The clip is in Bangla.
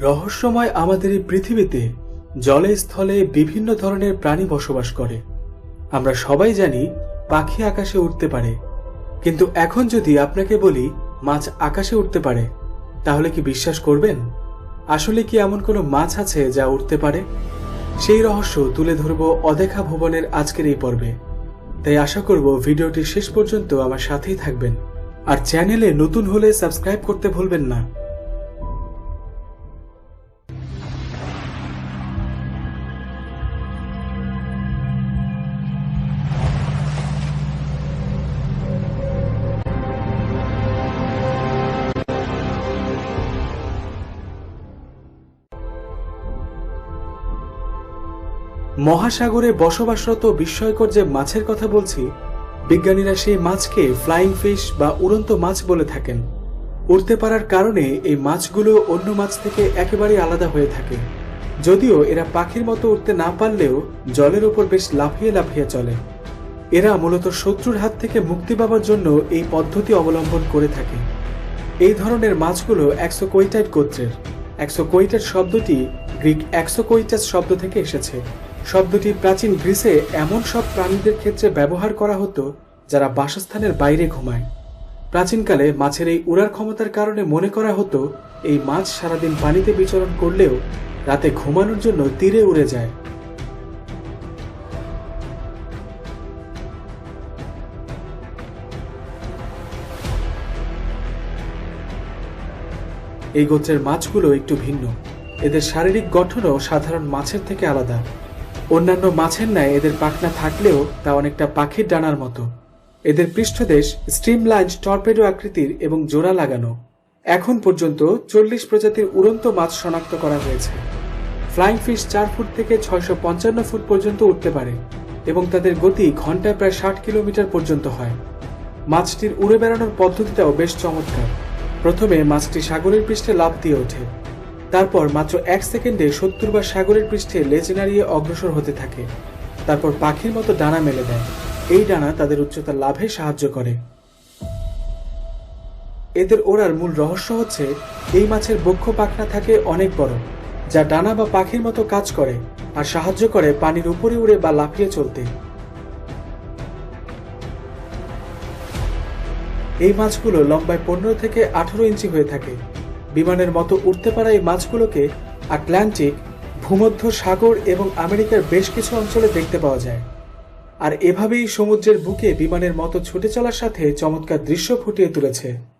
রহস্যময় আমাদের এই পৃথিবীতে জলে স্থলে বিভিন্ন ধরনের প্রাণী বসবাস করে। আমরা সবাই জানি পাখি আকাশে উঠতে পারে। কিন্তু এখন যদি আপনাকে বলি মাছ আকাশে উঠতে পারে, তাহলে কি বিশ্বাস করবেন? আসলে কি এমন কোনো মাছ আছে যা উঠতে পারে? সেই রহস্য তুলে ধরব অদেখা ভুবনের আজকের এই পর্বে। তাই আশা করব ভিডিওটি শেষ পর্যন্ত আমার সাথেই থাকবেন। আর চ্যানেলে নতুন হলে সাবস্ক্রাইব করতে ভুলবেন না। মহাসাগরে বসবাসরত বিস্ময়কর যে মাছের কথা বলছি, বিজ্ঞানীরা সেই মাছকে ফ্লাইং ফিশ বা উড়ন্ত মাছ বলে থাকেন। উড়তে পারার কারণে এই মাছগুলো অন্য মাছ থেকে একেবারে আলাদা হয়ে থাকে। যদিও এরা পাখির মতো উঠতে না পারলেও জলের উপর বেশ লাফিয়ে লাফিয়ে চলে। এরা মূলত শত্রুর হাত থেকে মুক্তি পাবার জন্য এই পদ্ধতি অবলম্বন করে থাকে। এই ধরনের মাছগুলো অ্যাক্সোকোইটাইট গোত্রের। অ্যাক্সোকোইটাস শব্দটি গ্রিক অ্যাক্সোকোইটাস শব্দ থেকে এসেছে। শব্দটি প্রাচীন গ্রিসে এমন সব প্রাণীদের ক্ষেত্রে ব্যবহার করা হতো যারা বাসস্থানের বাইরে ঘুমায়। প্রাচীনকালে মাছের এই উড়ার ক্ষমতার কারণে মনে করা হতো, এই মাছ সারাদিন পানিতে বিচরণ করলেও রাতে ঘুমানোর জন্য তীরে উড়ে যায়। এই গোত্রের মাছগুলো একটু ভিন্ন। এদের শারীরিক গঠনও সাধারণ মাছের থেকে আলাদা। অন্যান্য মাছের ন্যায় এদের পাখনা থাকলেও তা অনেকটা পাখির ডানার মতো। এদের পৃষ্ঠদেশ স্ট্রিমলাইন টর্পেডো আকৃতির এবং জোড়া লাগানো। এখন পর্যন্ত চল্লিশ প্রজাতির উড়ন্ত মাছ শনাক্ত করা হয়েছে। ফ্লাইং ফিশ চার ফুট থেকে ছয়শো পঞ্চান্ন ফুট পর্যন্ত উঠতে পারে এবং তাদের গতি ঘন্টায় প্রায় ষাট কিলোমিটার পর্যন্ত হয়। মাছটির উড়ে বেড়ানোর পদ্ধতিটাও বেশ চমৎকার। প্রথমে মাছটি সাগরের পৃষ্ঠে লাফ দিয়ে ওঠে। তারপর মাত্র এক সেকেন্ডে সত্তর বার সাগরের পৃষ্ঠে লেজ নাড়িয়ে অগ্রসর হতে থাকে। তারপর পাখির মতো ডানা মেলে দেয়। এই ডানা তাদের উচ্চতা লাভে সাহায্য করে। এদের ওড়ার মূল রহস্য হচ্ছে, এই মাছের বক্ষ পাখনা থাকে অনেক বড়, যা ডানা বা পাখির মতো কাজ করে আর সাহায্য করে পানির উপরে উড়ে বা লাফিয়ে চলতে। এই মাছগুলো লম্বায় পনেরো থেকে আঠারো ইঞ্চি হয়ে থাকে। বিমানের মতো উঠতে পারা এই মাছগুলোকে আটলান্টিক, ভূমধ্য সাগর এবং আমেরিকার বেশ কিছু অঞ্চলে দেখতে পাওয়া যায়। আর এভাবেই সমুদ্রের বুকে বিমানের মতো ছুটে চলার সাথে চমৎকার দৃশ্য ফুটিয়ে তুলেছে।